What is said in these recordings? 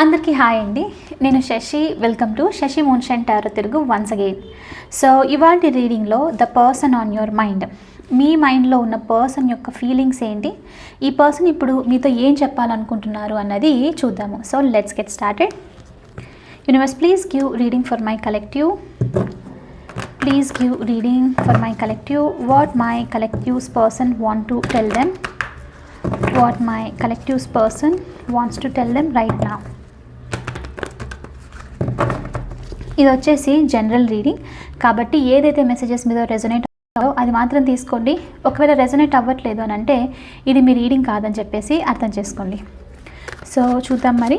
అందరికీ హాయ్ అండి. నేను Sasi. Welcome to Sasi moonshine tarot Telugu once again so ఇవాటి రీడింగ్లో the person on your mind మీ మైండ్లో ఉన్న పర్సన్ యొక్క ఫీలింగ్స్ ఏంటి? ఈ పర్సన్ ఇప్పుడు మీతో ఏం చెప్పాలనుకుంటున్నారు అన్నది చూద్దాము. So let's get started universe please give reading for my collective please give reading for my collective what my collective's person want to tell them what my collective's person wants to tell them right నా ఇది వచ్చేసి general reading కాబట్టి ఏదైతే messages మీద resonate అవ్వదో అది మాత్రం తీసుకోండి. ఒకవేళ రెజొనేట్ అవ్వట్లేదు అని అంటే ఇది మీ రీడింగ్ కాదని చెప్పేసి అర్థం చేసుకోండి. సో చూద్దాం మరి.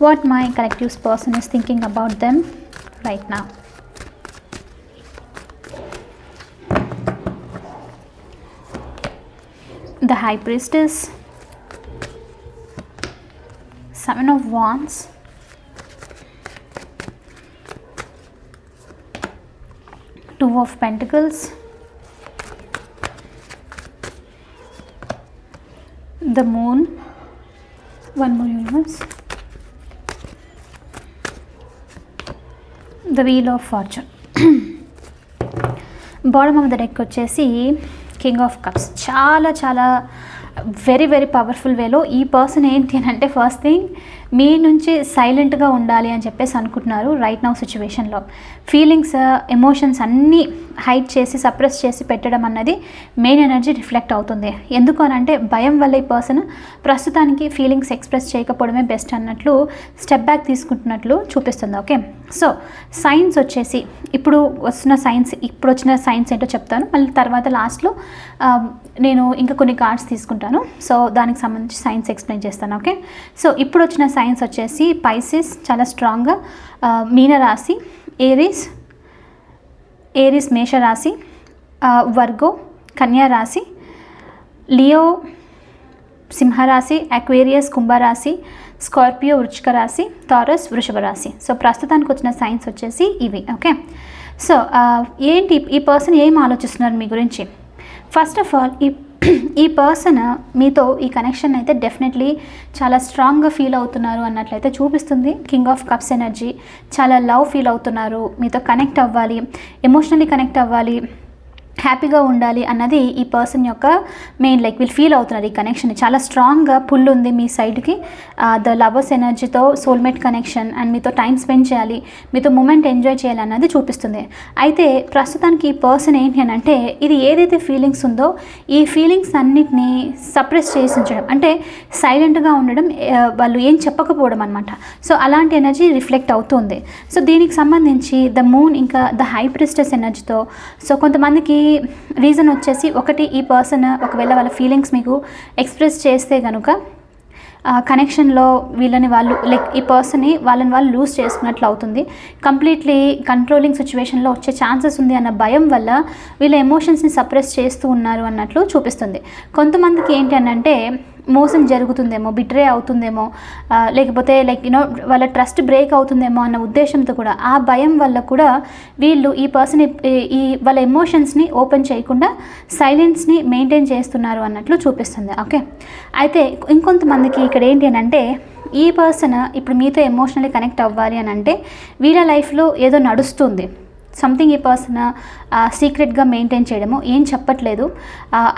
what my collectives person is thinking about them right now. The High Priestess, Seven of Wands, Two of Pentacles, the Moon, one more universe. The wheel of fortune bottom of the deck వచ్చేసి king of cups చాలా చాలా very very powerful వేలో ఈ person ఏంటి అని అంటే first thing మీ నుంచి సైలెంట్గా ఉండాలి అని చెప్పేసి అనుకుంటున్నారు రైట్ నౌ సిచ్యువేషన్లో ఫీలింగ్స్ ఎమోషన్స్ అన్నీ హైట్ చేసి సప్రెస్ చేసి పెట్టడం అన్నది మెయిన్ ఎనర్జీ రిఫ్లెక్ట్ అవుతుంది. ఎందుకు అని అంటే భయం వల్ల ఈ పర్సన్ ప్రస్తుతానికి ఫీలింగ్స్ ఎక్స్ప్రెస్ చేయకపోవడమే బెస్ట్ అన్నట్లు స్టెప్ బ్యాక్ తీసుకుంటున్నట్లు చూపిస్తుంది ఓకే సో సైన్స్ వచ్చేసి ఇప్పుడు వస్తున్న సైన్స్ ఇప్పుడు వచ్చిన సైన్స్ ఏంటో చెప్తాను. మళ్ళీ తర్వాత లాస్ట్లో um, నేను ఇంకా కొన్ని కార్డ్స్ తీసుకుంటాను. సో దానికి సంబంధించి సైన్స్ ఎక్స్ప్లెయిన్ చేస్తాను ఓకే సో ఇప్పుడు వచ్చిన సైన్స్ వచ్చేసి పైసిస్ చాలా స్ట్రాంగ్గా మీనరాశి ఏరీస్ ఏరీస్ మేషరాశి వర్గో కన్యా రాశి లియో సింహరాశి అక్వేరియస్ కుంభరాశి స్కార్పియో వృచ్చిక రాశి తారస్ వృషభ రాశి సో ప్రస్తుతానికి వచ్చిన సైన్స్ వచ్చేసి ఇవి ఓకే సో ఏంటి ఈ పర్సన్ ఏం ఆలోచిస్తున్నారు మీ గురించి? ఫస్ట్ ఆఫ్ ఆల్ ఈ ఈ పర్సన్ మీతో ఈ కనెక్షన్ అయితే డెఫినెట్లీ చాలా స్ట్రాంగ్గా ఫీల్ అవుతున్నారు అన్నట్లయితే చూపిస్తుంది. కింగ్ ఆఫ్ కప్స్ ఎనర్జీ చాలా లవ్ ఫీల్ అవుతున్నారు. మీతో కనెక్ట్ అవ్వాలి. ఎమోషనలీ కనెక్ట్ అవ్వాలి. హ్యాపీగా ఉండాలి అన్నది ఈ పర్సన్ యొక్క మెయిన్ లైక్ వీళ్ళు ఫీల్ అవుతున్నారు ఈ కనెక్షన్ చాలా స్ట్రాంగ్గా పుల్ ఉంది మీ సైడ్కి ద లవర్స్ ఎనర్జీతో సోల్మేట్ కనెక్షన్ అండ్ మీతో టైం స్పెండ్ చేయాలి మీతో మూమెంట్ ఎంజాయ్ చేయాలి అన్నది చూపిస్తుంది. అయితే ప్రస్తుతానికి ఈ పర్సన్ ఏంటి అని అంటే ఇది ఏదైతే ఫీలింగ్స్ ఉందో ఈ ఫీలింగ్స్ అన్నిటినీ సప్రెస్ చేసి ఉంచడం. అంటే సైలెంట్గా ఉండడం వాళ్ళు ఏం చెప్పకపోవడం అనమాట సో అలాంటి ఎనర్జీ రిఫ్లెక్ట్ అవుతుంది. సో దీనికి సంబంధించి ద మూన్ ఇంకా ద హై ప్రిస్టెస్ ఎనర్జీతో సో కొంతమందికి రీజన్ వచ్చేసి ఒకటి ఈ పర్సన్ ఒకవేళ వాళ్ళ ఫీలింగ్స్ మీకు ఎక్స్ప్రెస్ చేస్తే కనుక కనెక్షన్లో వీళ్ళని వాళ్ళు లైక్ ఈ పర్సన్ని వాళ్ళని వాళ్ళు లూజ్ చేసుకున్నట్లు అవుతుంది. కంప్లీట్లీ కంట్రోలింగ్ సిచ్యువేషన్లో వచ్చే ఛాన్సెస్ ఉంది అన్న భయం వల్ల వీళ్ళ ఎమోషన్స్ని సప్రెస్ చేస్తూ ఉన్నారు అన్నట్లు చూపిస్తుంది. కొంతమందికి ఏంటి అని అంటే మోసం జరుగుతుందేమో బిట్రే అవుతుందేమో లేకపోతే లైక్ యూనో వాళ్ళ ట్రస్ట్ బ్రేక్ అవుతుందేమో అన్న ఉద్దేశంతో కూడా ఆ భయం వల్ల కూడా వీళ్ళు ఈ పర్సన్ ఈ వాళ్ళ ఎమోషన్స్ని ఓపెన్ చేయకుండా సైలెన్స్ని మెయింటైన్ చేస్తున్నారు అన్నట్లు చూపిస్తుంది. ఓకే అయితే ఇంకొంతమందికి ఇక్కడ ఏంటి అని అంటే ఈ పర్సన్ ఇప్పుడు మీతో ఎమోషనల్లీ కనెక్ట్ అవ్వాలి అని అంటే వీళ్ళ లైఫ్లో ఏదో నడుస్తుంది. సంథింగ్ ఈ పర్సన్ సీక్రెట్గా మెయింటైన్ చేయడము ఏం చెప్పట్లేదు.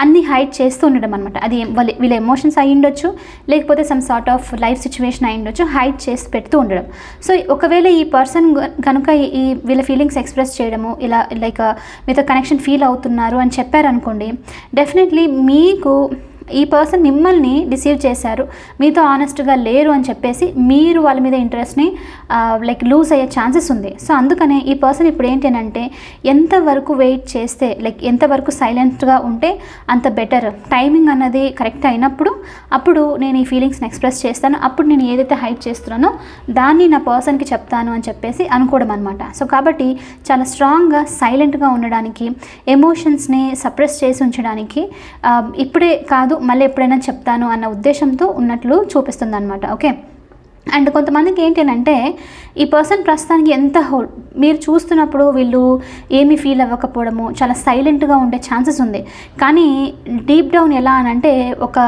అన్ని హైడ్ చేస్తూ ఉండడం అనమాట అది వాళ్ళ వీళ్ళ ఎమోషన్స్ అయి ఉండొచ్చు లేకపోతే some sort of life situation అయి ఉండొచ్చు హైడ్ చేసి పెడుతూ ఉండడం. సో ఒకవేళ ఈ పర్సన్ కనుక ఈ వీళ్ళ ఫీలింగ్స్ ఎక్స్ప్రెస్ చేయడము ఇలా లైక్ మీతో కనెక్షన్ ఫీల్ అవుతున్నారు అని చెప్పారనుకోండి డెఫినెట్లీ మీకు ఈ పర్సన్ మిమ్మల్ని డిసీవ్ చేశారు. మీతో ఆనెస్ట్గా లేరు అని చెప్పేసి మీరు వాళ్ళ మీద ఇంట్రెస్ట్ని లైక్ లూజ్ అయ్యే ఛాన్సెస్ ఉంది. సో అందుకనే ఈ పర్సన్ ఇప్పుడు ఏంటి అని అంటే ఎంతవరకు వెయిట్ చేస్తే లైక్ ఎంతవరకు సైలెంట్గా ఉంటే అంత బెటర్. టైమింగ్ అన్నది కరెక్ట్ అయినప్పుడు అప్పుడు నేను ఈ ఫీలింగ్స్ని ఎక్స్ప్రెస్ చేస్తాను. అప్పుడు నేను ఏదైతే హైట్ చేస్తున్నానో దాన్ని నా పర్సన్కి చెప్తాను అని చెప్పేసి అనుకోవడం అనమాట సో కాబట్టి చాలా స్ట్రాంగ్గా సైలెంట్గా ఉండడానికి ఎమోషన్స్ని సప్రెస్ చేసి ఉంచడానికి ఇప్పుడే కాదు మళ్ళీ ఎప్పుడైనా చెప్తాను అన్న ఉద్దేశంతో ఉన్నట్లు చూపిస్తుంది అనమాట ఓకే? అండ్ కొంతమందికి ఏంటంటే ఈ పర్సన్ ప్రస్తుతానికి ఎంత హోల్ మీరు చూస్తున్నప్పుడు వీళ్ళు ఏమీ ఫీల్ అవ్వకపోవడము చాలా సైలెంట్గా ఉండే ఛాన్సెస్ ఉంది. కానీ డీప్ డౌన్ ఎలా అని అంటే ఒక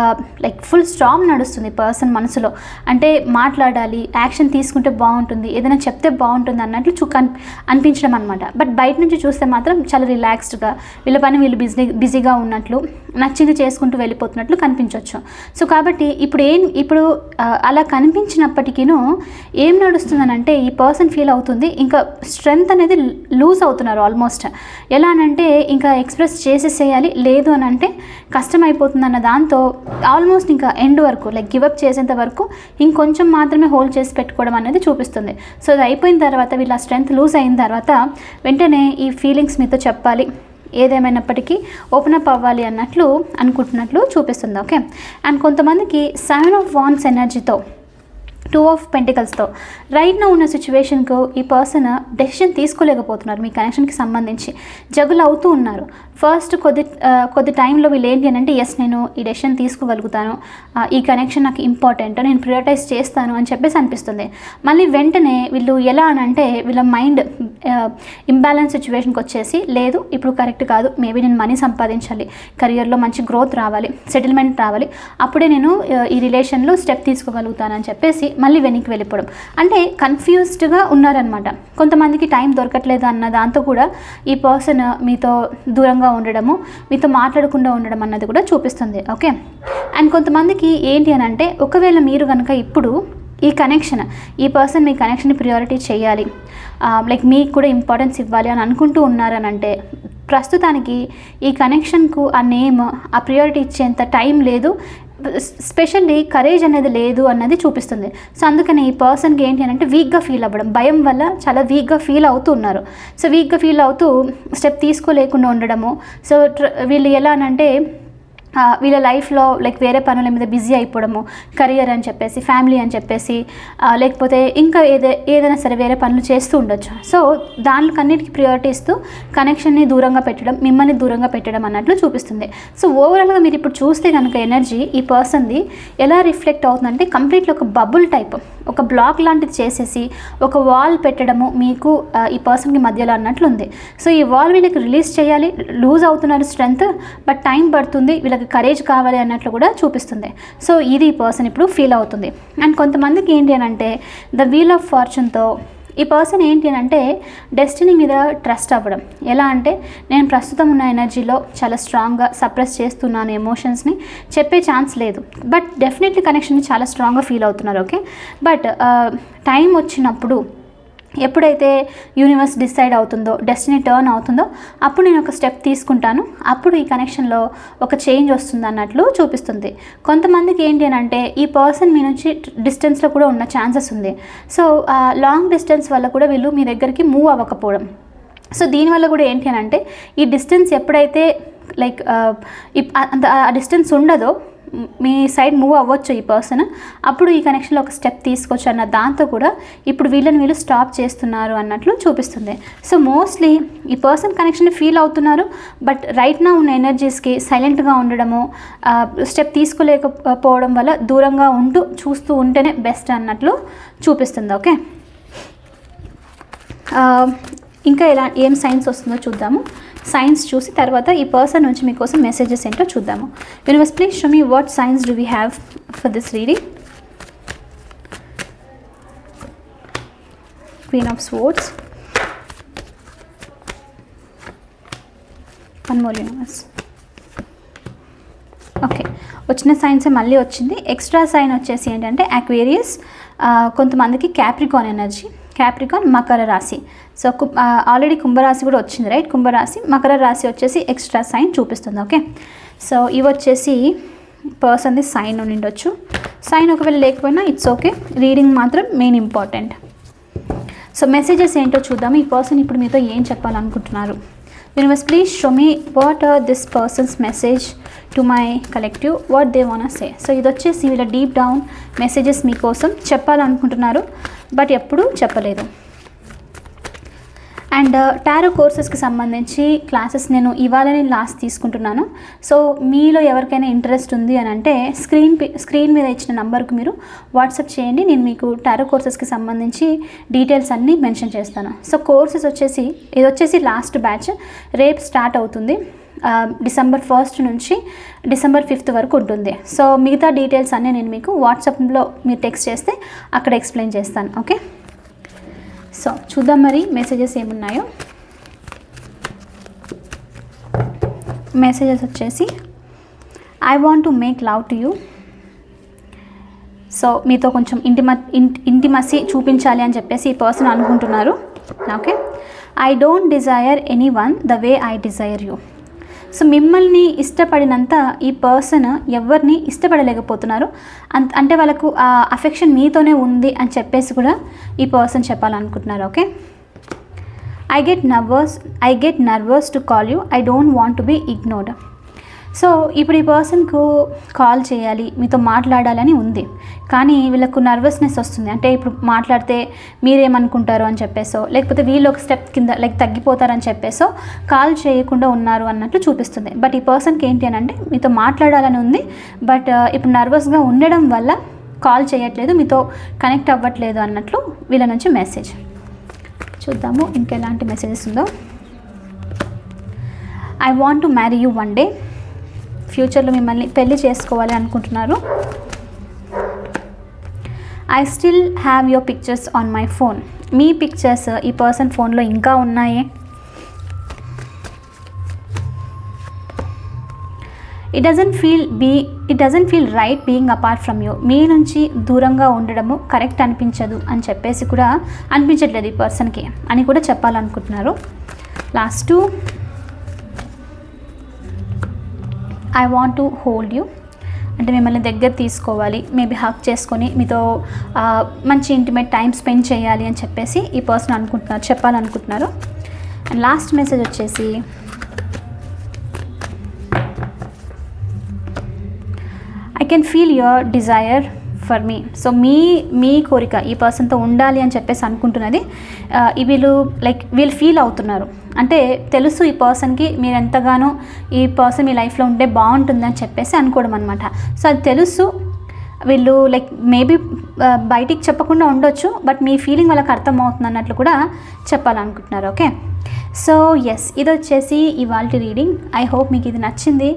లైక్ ఫుల్ స్ట్రాంగ్ నడుస్తుంది పర్సన్ మనసులో. అంటే మాట్లాడాలి యాక్షన్ తీసుకుంటే బాగుంటుంది ఏదైనా చెప్తే బాగుంటుంది అన్నట్లు చూ కన్ అనిపించడం అనమాట బట్ బయట నుంచి చూస్తే మాత్రం చాలా రిలాక్స్డ్గా వీళ్ళ పని వీళ్ళు బిజీ బిజీగా ఉన్నట్లు నచ్చింది చేసుకుంటూ వెళ్ళిపోతున్నట్లు కనిపించవచ్చు సో కాబట్టి ఇప్పుడు ఏం ఇప్పుడు అలా కనిపించినప్పటి కనిపించినప్పటికీను ఏం నడుస్తుందనంటే ఈ పర్సన్ ఫీల్ అవుతుంది ఇంకా స్ట్రెంగ్త్ అనేది లూజ్ అవుతున్నారు ఆల్మోస్ట్. ఎలా అనంటే ఇంకా ఎక్స్ప్రెస్ చేసేసేయాలి లేదు అని అంటే కష్టం అయిపోతుంది అన్న దాంతో ఆల్మోస్ట్ ఇంకా ఎండ్ వరకు లైక్ గివప్ చేసేంత వరకు ఇంకొంచెం మాత్రమే హోల్డ్ చేసి పెట్టుకోవడం అనేది చూపిస్తుంది. సో అది అయిపోయిన తర్వాత వీళ్ళ స్ట్రెంగ్త్ లూజ్ అయిన తర్వాత వెంటనే ఈ ఫీలింగ్స్ మీతో చెప్పాలి. ఏదేమైనప్పటికీ ఓపెన్ అప్ అవ్వాలి అన్నట్లు అనుకుంటున్నట్లు చూపిస్తుంది ఓకే? అండ్ కొంతమందికి సెవెన్ ఆఫ్ వాన్స్ ఎనర్జీతో టూ ఆఫ్ పెంటికల్స్తో రైట్న ఉన్న సిచ్యువేషన్కు ఈ పర్సన్ డెసిషన్ తీసుకోలేకపోతున్నారు మీ కనెక్షన్కి సంబంధించి. జగులు అవుతూ ఉన్నారు. ఫస్ట్ కొద్ది కొద్ది టైంలో వీళ్ళు ఏంటి అని అంటే ఎస్ నేను ఈ డెసిషన్ తీసుకోగలుగుతాను. ఈ కనెక్షన్ నాకు ఇంపార్టెంట్ నేను ప్రియారిటైజ్ చేస్తాను. అని చెప్పేసి అనిపిస్తుంది. మళ్ళీ వెంటనే వీళ్ళు ఎలా అని అంటే వీళ్ళ మైండ్ ఇంబ్యాలెన్స్ సిచ్యువేషన్కి వచ్చేసి లేదు ఇప్పుడు కరెక్ట్ కాదు మేబీ నేను మనీ సంపాదించాలి కెరియర్లో మంచి గ్రోత్ రావాలి సెటిల్మెంట్ రావాలి అప్పుడే నేను ఈ రిలేషన్లో స్టెప్ తీసుకోగలుగుతానని చెప్పేసి మళ్ళీ వెనక్కి వెళ్ళిపోవడం. అంటే కన్ఫ్యూజ్డ్గా ఉన్నారనమాట కొంతమందికి టైం దొరకట్లేదు అన్న దాంతో కూడా ఈ పర్సన్ మీతో దూరంగా ఉండడము మీతో మాట్లాడకుండా ఉండడం అన్నది కూడా చూపిస్తుంది ఓకే అండ్ కొంతమందికి ఏంటి అని అంటే ఒకవేళ మీరు కనుక ఇప్పుడు ఈ కనెక్షన్ ఈ పర్సన్ మీ కనెక్షన్ ప్రియారిటీ చేయాలి. లైక్ మీకు కూడా ఇంపార్టెన్స్ ఇవ్వాలి అని అనుకుంటూ ఉన్నారని అంటే ప్రస్తుతానికి ఈ కనెక్షన్కు ఆ నేమ్ ఆ ప్రియారిటీ ఇచ్చేంత టైం లేదు. స్పెషల్లీ కరేజ్ అనేది లేదు అన్నది చూపిస్తుంది. సో అందుకని ఈ పర్సన్కి ఏంటి అని అంటే వీక్గా ఫీల్ అవ్వడం. భయం వల్ల చాలా వీక్గా ఫీల్ అవుతూ ఉన్నారు. సో వీక్గా ఫీల్ అవుతూ స్టెప్ తీసుకోలేకుండా ఉండడము. సో వీళ్ళు ఎలా అని అంటే వీళ్ళ లైఫ్లో లైక్ వేరే పనుల మీద బిజీ అయిపోవడము కెరియర్ అని చెప్పేసి ఫ్యామిలీ అని చెప్పేసి లేకపోతే ఇంకా ఏదే ఏదైనా సరే వేరే పనులు చేస్తూ ఉండొచ్చు. సో దానికన్నిటికి ప్రియారిటీ ఇస్తూ కనెక్షన్ని దూరంగా పెట్టడం మిమ్మల్ని దూరంగా పెట్టడం అన్నట్లు చూపిస్తుంది. సో ఓవరాల్గా మీరు ఇప్పుడు చూస్తే కనుక ఎనర్జీ ఈ పర్సన్ది ఎలా రిఫ్లెక్ట్ అవుతుందంటే కంప్లీట్లీ ఒక బబుల్ టైప్ ఒక బ్లాక్ లాంటిది చేసేసి ఒక వాల్ పెట్టడము మీకు ఈ పర్సన్కి మధ్యలో అన్నట్లు ఉంది. సో ఈ వాల్ వీళ్ళకి రిలీజ్ చేయాలి లూజ్ అవుతున్నారు స్ట్రెంగ్త్ బట్ టైం పడుతుంది వీళ్ళకి కరేజ్ కావాలి అన్నట్లు కూడా చూపిస్తుంది. సో ఇది ఈ పర్సన్ ఇప్పుడు ఫీల్ అవుతుంది. అండ్ కొంతమందికి ఏంటి అని అంటే ద వీల్ ఆఫ్ ఫార్చ్యూన్తో ఈ పర్సన్ ఏంటి అని అంటే డెస్టినీ మీద ట్రస్ట్ అవ్వడం. ఎలా అంటే నేను ప్రస్తుతం ఉన్న ఎనర్జీలో చాలా స్ట్రాంగ్గా సప్రెస్ చేస్తున్నాను ఎమోషన్స్ని చెప్పే ఛాన్స్ లేదు. బట్ డెఫినెట్లీ కనెక్షన్ చాలా స్ట్రాంగ్గా ఫీల్ అవుతున్నారు ఓకే బట్ టైం వచ్చినప్పుడు ఎప్పుడైతే యూనివర్స్ డిసైడ్ అవుతుందో డెస్టినీ టర్న్ అవుతుందో అప్పుడు నేను ఒక స్టెప్ తీసుకుంటాను. అప్పుడు ఈ కనెక్షన్లో ఒక చేంజ్ వస్తుంది అన్నట్లు చూపిస్తుంది. కొంతమందికి ఏంటి అని అంటే ఈ పర్సన్ మీ నుంచి డిస్టెన్స్లో కూడా ఉన్న ఛాన్సెస్ ఉంది. సో లాంగ్ డిస్టెన్స్ వల్ల కూడా వీళ్ళు మీ దగ్గరికి మూవ్ అవ్వకపోవడం. సో దీనివల్ల కూడా ఏంటి అని అంటే ఈ డిస్టెన్స్ ఎప్పుడైతే లైక్ ఆ డిస్టెన్స్ ఉండదో మీ సైడ్ మూవ్ అవ్వచ్చు ఈ పర్సన్. అప్పుడు ఈ కనెక్షన్లో ఒక స్టెప్ తీసుకోవచ్చు అన్న దాంతో కూడా ఇప్పుడు వీళ్ళని వీళ్ళు స్టాప్ చేస్తున్నారు అన్నట్లు చూపిస్తుంది. సో మోస్ట్లీ ఈ పర్సన్ కనెక్షన్ ఫీల్ అవుతున్నారు. బట్ రైట్ నా ఉన్న ఎనర్జీస్కి సైలెంట్గా ఉండడము స్టెప్ తీసుకోలేకపోవడం వల్ల దూరంగా ఉంటూ చూస్తూ ఉంటేనే బెస్ట్ అన్నట్లు చూపిస్తుంది. ఓకే ఇంకా ఎలా ఏం సైన్స్ వస్తుందో చూద్దాము. సైన్స్ చూసి తర్వాత ఈ పర్సన్ నుంచి మీకోసం మెసేజెస్ ఏంటో చూద్దాము. Universe please show me what signs do we have for this reading queen of swords one more universe okay వచ్చిన సైన్సే మళ్ళీ వచ్చింది. ఎక్స్ట్రా సైన్ వచ్చేసి ఏంటంటే అక్వేరియస్ కొంతమందికి క్యాప్రికాన్ ఎనర్జీ క్యాప్రికాన్ మకర రాశి సో ఆల్రెడీ కుంభరాశి కూడా వచ్చింది రైట్ కుంభరాశి మకర రాశి వచ్చేసి ఎక్స్ట్రా సైన్ చూపిస్తుంది ఓకే సో ఇవి వచ్చేసి పర్సన్ది సైన్ ఉండొచ్చు. సైన్ ఒకవేళ లేకపోయినా ఇట్స్ ఓకే రీడింగ్ మాత్రం మెయిన్ ఇంపార్టెంట్ సో మెసేజెస్ ఏంటో చూద్దాము. ఈ పర్సన్ ఇప్పుడు మీతో ఏం చెప్పాలనుకుంటున్నారు? Universe please show me what are this person's message to my collective what they want say so ఇది వచ్చేసి వీళ్ళ డీప్ డౌన్ మెసేజెస్ మీకోసం చెప్పాలనుకుంటున్నారు. బట్ ఎప్పుడూ చెప్పలేదు. అండ్ టారో కోర్సెస్కి సంబంధించి క్లాసెస్ నేను ఇవాళనే లాస్ట్ తీసుకుంటున్నాను. సో మీలో ఎవరికైనా ఇంట్రెస్ట్ ఉంది అని అంటే స్క్రీన్ స్క్రీన్ మీద ఇచ్చిన నంబర్కి మీరు వాట్సాప్ చేయండి. నేను మీకు టారో కోర్సెస్కి సంబంధించి డీటెయిల్స్ అన్నీ మెన్షన్ చేస్తాను. సో కోర్సెస్ వచ్చేసి ఇది వచ్చేసి లాస్ట్ బ్యాచ్. రేపు స్టార్ట్ అవుతుంది. డిసెంబర్ ఫస్ట్ నుంచి డిసెంబర్ ఫిఫ్త్ వరకు ఉంటుంది. సో మిగతా డీటెయిల్స్ అన్నీ నేను మీకు వాట్సాప్లో మీరు టెక్స్ట్ చేస్తే అక్కడ ఎక్స్ప్లెయిన్ చేస్తాను ఓకే? సో చూద్దాం మరి మెసేజెస్ ఏమున్నాయో. మెసేజెస్ వచ్చేసి I want to make love to you so మీతో కొంచెం ఇంటిమ ఇంటిమసి చూపించాలి అని చెప్పేసి ఈ పర్సన్ అనుకుంటున్నారు okay? I don't desire anyone the way I desire you so మిమ్మల్ని ఇష్టపడినంత ఈ పర్సన్ ఎవరిని ఇష్టపడలేకపోతున్నారు. అంత అంటే వాళ్ళకు ఆ అఫెక్షన్ మీతోనే ఉంది అని చెప్పేసి కూడా ఈ పర్సన్ చెప్పాలనుకుంటున్నారు okay? I get nervous I get nervous to call you I don't want to be ignored so ఇప్పుడు ఈ పర్సన్కు కాల్ చేయాలి మీతో మాట్లాడాలని ఉంది. కానీ వీళ్ళకు నర్వస్నెస్ వస్తుంది. అంటే ఇప్పుడు మాట్లాడితే మీరేమనుకుంటారు అని చెప్పేసో లేకపోతే వీళ్ళు ఒక స్టెప్ కింద లైక్ తగ్గిపోతారని చెప్పేసో కాల్ చేయకుండా ఉన్నారు అన్నట్లు చూపిస్తుంది. బట్ ఈ పర్సన్కి ఏంటి అని అంటే మీతో మాట్లాడాలని ఉంది బట్ ఇప్పుడు నర్వస్గా ఉండడం వల్ల కాల్ చేయట్లేదు మీతో కనెక్ట్ అవ్వట్లేదు అన్నట్లు వీళ్ళ నుంచి మెసేజ్. చూద్దాము ఇంకెలాంటి మెసేజెస్ ఉందో. I want to marry you one day ఫ్యూచర్లో మిమ్మల్ని పెళ్ళి చేసుకోవాలి అనుకుంటున్నారు. I still have your pictures on my phone me pictures ఈ పర్సన్ ఫోన్లో ఇంకా ఉన్నాయి? It doesn't feel be it doesn't feel right being apart from you మీ నుంచి దూరంగా ఉండడము కరెక్ట్ అనిపించదు అని చెప్పేసి కూడా అనిపించట్లేదు ఈ పర్సన్కి అని కూడా చెప్పాలనుకుంటున్నారు. Last I want to hold you అంటే మిమ్మల్ని దగ్గర తీసుకోవాలి. మేబీ హక్ చేసుకొని మీతో మంచి ఇంటిమేట్ టైం స్పెండ్ చేయాలి అని చెప్పేసి ఈ పర్సన్ అనుకుంటున్నారు చెప్పాలనుకుంటున్నారు. అండ్ లాస్ట్ మెసేజ్ వచ్చేసి I can feel your desire for me so మీ మీ కోరిక ఈ పర్సన్తో ఉండాలి అని చెప్పేసి అనుకుంటున్నది వీళ్ళు లైక్ వీళ్ళు ఫీల్ అవుతున్నారు. అంటే తెలుసు ఈ పర్సన్కి మీరు ఎంతగానో ఈ పర్సన్ మీ లైఫ్లో ఉంటే బాగుంటుందని చెప్పేసి అనుకోవడం అనమాట సో అది తెలుసు. వీళ్ళు లైక్ మేబీ బయటికి చెప్పకుండా ఉండొచ్చు బట్ మీ ఫీలింగ్ వాళ్ళకి అర్థమవుతుంది అన్నట్లు కూడా చెప్పాలనుకుంటున్నారు. ఓకే సో ఎస్ ఇది వచ్చేసి ఇవాళ రీడింగ్ ఐ హోప్ మీకు ఇది నచ్చింది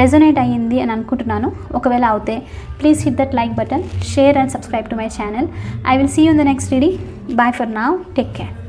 రెజొనేట్ అయ్యింది అని అనుకుంటున్నాను. ఒకవేళ అవుతే please hit that like button share and subscribe to my channel I will see you in the next reading bye for now take care